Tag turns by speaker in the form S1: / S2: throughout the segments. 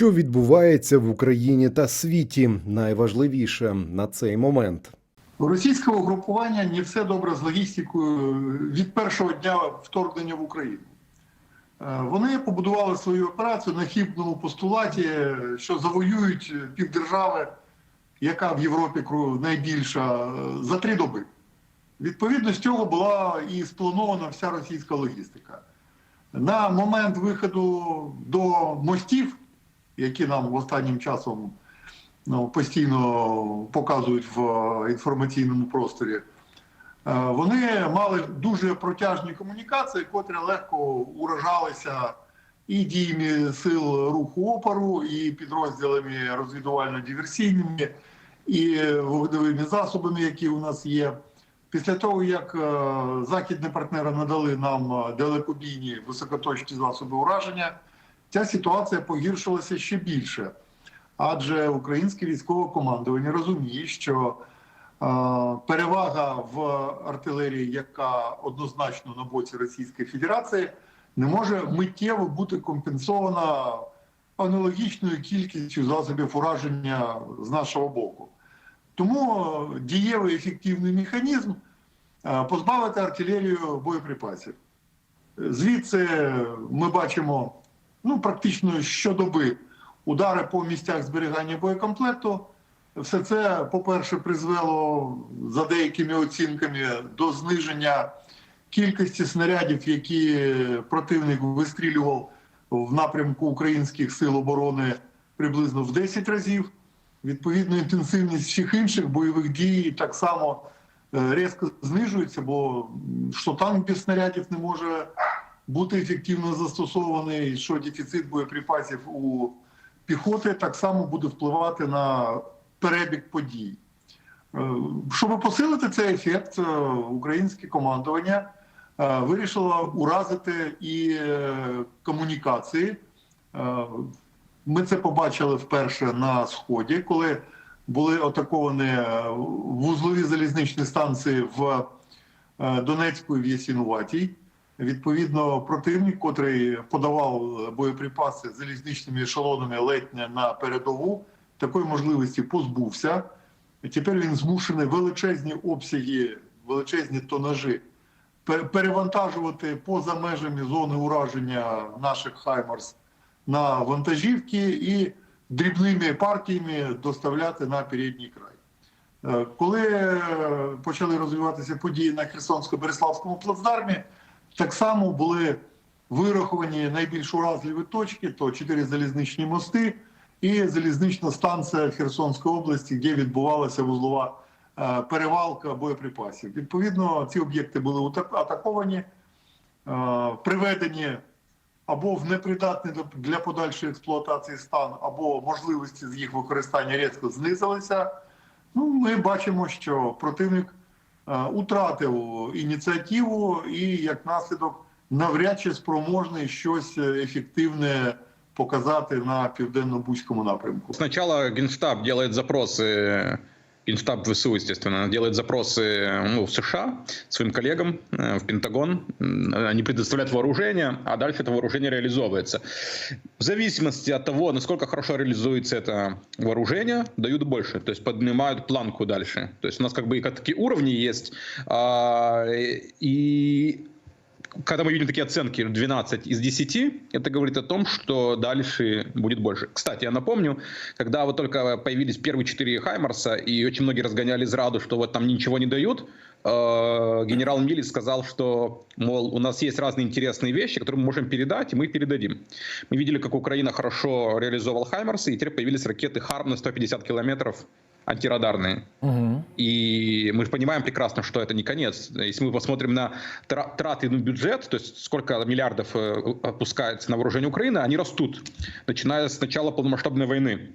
S1: Що відбувається в Україні та світі, найважливіше на цей момент.
S2: У російського угрупування не все добре з логістикою від першого дня вторгнення в Україну. Е, Вони побудували свою операцію на хібному постулаті, що завоюють півдержави, яка в Європі найбільша, е, за три доби. Відповідно з цього була і спланована вся російська логістика. На момент виходу до мостів, які нам останнім часом ну, постійно показують в е, інформаційному просторі, е, вони мали дуже протяжні комунікації, котрі легко уражалися і діями сил руху опору, і підрозділами розвідувально-диверсійними, і вогневими засобами, які у нас є. Після того, як е, західні партнери надали нам далекобійні високоточні засоби ураження, ця ситуація погіршилася ще більше. Адже українське військове командування розуміє, що перевага в артилерії, яка однозначно на боці Російської Федерації, не може миттєво бути компенсована аналогічною кількістю засобів ураження з нашого боку. Тому дієвий ефективний механізм позбавити артилерію боєприпасів. Звідси ми бачимо ну, практично щодоби удари по місцях зберігання боєкомплекту. Все це, по-перше, призвело за деякими оцінками до зниження кількості снарядів, які противник вистрілював в напрямку українських сил оборони приблизно в 10 разів. Відповідно, інтенсивність всіх інших бойових дій так само е, різко знижується, бо що танк без снарядів не може бути ефективно застосований, що дефіцит боєприпасів у піхоти так само буде впливати на перебіг подій. Е, Щоб посилити цей ефект, е, українське командування е, вирішило уразити і комунікації. Ми це побачили вперше на сході, коли були атаковані вузлові залізничні станції в Донецьку і в Ясінуватій. Відповідно, противник, котрий подавав боєприпаси залізничними ешелонами ледь на передову, такої можливості позбувся. І тепер він змушений величезні обсяги, величезні тонажі перевантажувати поза межами зони ураження наших Хаймарс на вантажівки і дрібними партіями доставляти на передній край. Е, Коли е, почали розвиватися події на Херсонсько-Береславському плацдармі, так само були вираховані найбільш уразливі точки: то чотири залізничні мости і залізнична станція в Херсонській області, де відбувалася вузлова е, перевалка боєприпасів. Відповідно, ці об'єкти були атаковані, е, приведені або в непридатний для подальшої експлуатації стан, або можливості з їх використання різко знизилися. Ну, ми бачимо, що противник утратив ініціативу і як наслідок навряд чи спроможний щось е, ефективне показати на південно-бузькому напрямку.
S3: Сначала Генштаб делает запросы, Генштаб ВСУ, естественно, делает запросы ну, в США своим коллегам э, в Пентагон. Они предоставляют вооружение, а дальше это вооружение реализовывается. В зависимости от того, насколько хорошо реализуется это вооружение, дают больше, то есть поднимают планку дальше. То есть у нас как бы и такие уровни есть, а, и когда мы видим такие оценки 12 из 10, это говорит о том, что дальше будет больше. Кстати, я напомню, когда вот только появились первые четыре Хаймарса, и очень многие разгоняли зраду, что вот там ничего не дают, э, генерал Милли сказал, что, мол, у нас есть разные интересные вещи, которые мы можем передать, и мы их передадим. Мы видели, как Украина хорошо реализовала Хаймарсы, и теперь появились ракеты Харм на 150 километров антирадарные.
S1: Угу.
S3: И мы же понимаем прекрасно, что это не конец. Если мы посмотрим на тра- траты на бюджет, то есть сколько миллиардов э, опускается на вооружение Украины, они растут, начиная с начала полномасштабной войны.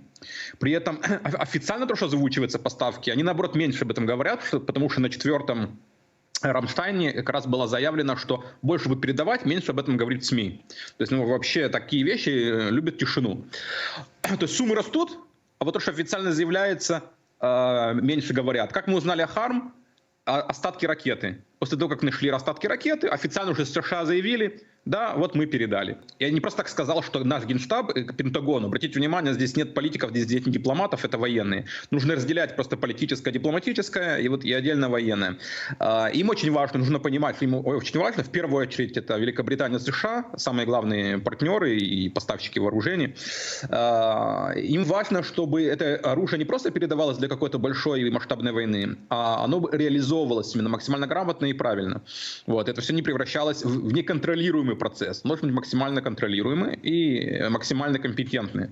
S3: При этом официально то, что озвучивается поставки, они наоборот меньше об этом говорят, потому что на четвертом Рамштайне как раз было заявлено, что больше будут передавать, меньше об этом говорит СМИ. То есть ну, вообще такие вещи э, любят тишину. То есть суммы растут, а вот то, что официально заявляется, меньше говорят. Как мы узнали о Харм? Остатки ракеты. После того, как нашли остатки ракеты, официально уже США заявили, да, вот мы передали. Я не просто так сказал, что наш генштаб э, к Пентагону, обратите внимание, здесь нет политиков, здесь нет дипломатов, это военные. Нужно разделять просто политическое, дипломатическое и вот и отдельно военное. А, Им очень важно, нужно понимать, им очень важно, в первую очередь, это Великобритания, США, самые главные партнеры и поставщики вооружений. А, Им важно, чтобы это оружие не просто передавалось для какой-то большой и масштабной войны, а оно реализовывалось именно максимально грамотно и правильно. Вот, это все не превращалось в неконтролируемый процесс. Должен быть максимально контролируемый и максимально компетентный.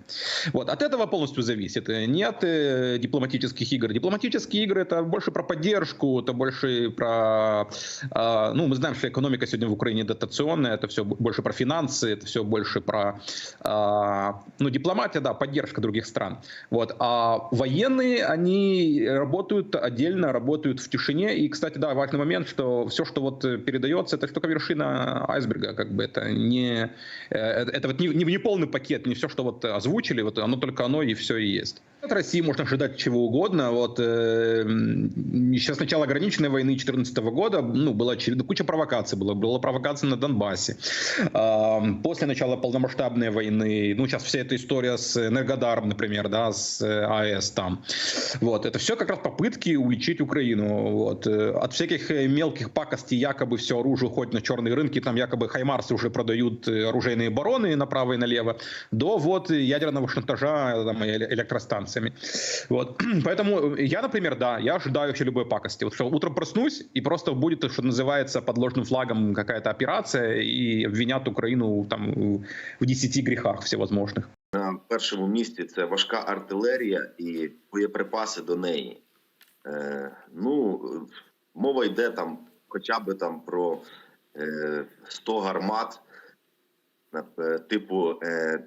S3: Вот, от этого полностью зависит. Не от э, дипломатических игр. Дипломатические игры это больше про поддержку, это больше про... э, ну, мы знаем, что экономика сегодня в Украине дотационная, это все больше про финансы, это все больше про... э, ну, дипломатия, да, поддержка других стран. Вот. А военные, они работают отдельно, работают в тишине. И, кстати, да, важный момент, что все, что вот э, передается, это только вершина айсберга, как бы это не, э, это вот не, не, не полный пакет, не все, что вот озвучили, вот оно только оно и все и есть. От России можно ожидать чего угодно. Вот э, м, еще с начала ограниченной войны 2014 года ну, была куча провокаций. Была, была провокация на Донбассе. А, После начала полномасштабной войны, ну сейчас вся эта история с Энергодаром, например, да, с э, АЭС там. Вот, это все как раз попытки уличить Украину. Вот. Э, От всяких э, мелких пакостей якобы все оружие уходит на черные рынки, там якобы Хаймарсы уже продают э, оружейные бароны направо и налево, до вот ядерного шантажа там, и эле- электростанциями. Вот. Поэтому я, например, да, я ожидаю вообще любой пакости. Вот что утром проснусь, и просто будет, что называется, под ложным флагом какая-то операция, и обвинят Украину там в 10 грехах всевозможных.
S4: На першому місці це важка артилерія і боєприпаси до неї. Е, ну, е, мова йде там хоча б там про е, 100 гармат, е, типу е,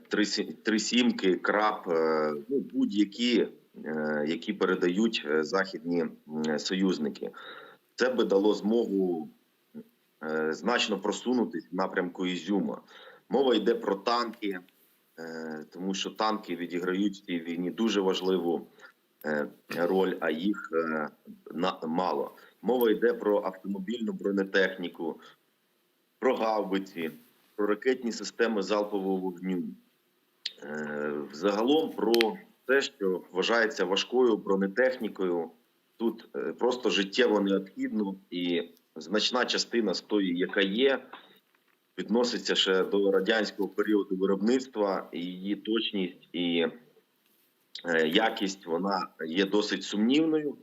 S4: три, сімки, краб, е, ну, будь-які, е, які передають е, західні союзники. Це би дало змогу е, значно просунутись в напрямку Ізюма. Мова йде про танки, е, тому що танки відіграють в цій війні дуже важливу е, роль, а їх е, мало. Мова йде про автомобільну бронетехніку, про гаубиці, про ракетні системи залпового вогню. Е, Загалом про те, що вважається важкою бронетехнікою, тут е, просто життєво необхідно, і значна частина з тої, яка є, відноситься ще до радянського періоду виробництва, і її точність і е, якість вона є досить сумнівною.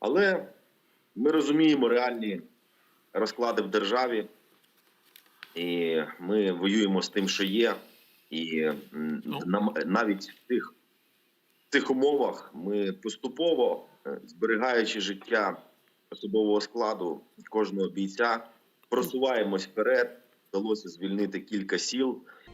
S4: Але ми розуміємо реальні розклади в державі, і ми воюємо з тим, що є. І м, нам навіть в тих, в цих умовах ми поступово, е, зберігаючи життя особового складу кожного бійця, просуваємось вперед. Вдалося звільнити кілька сіл.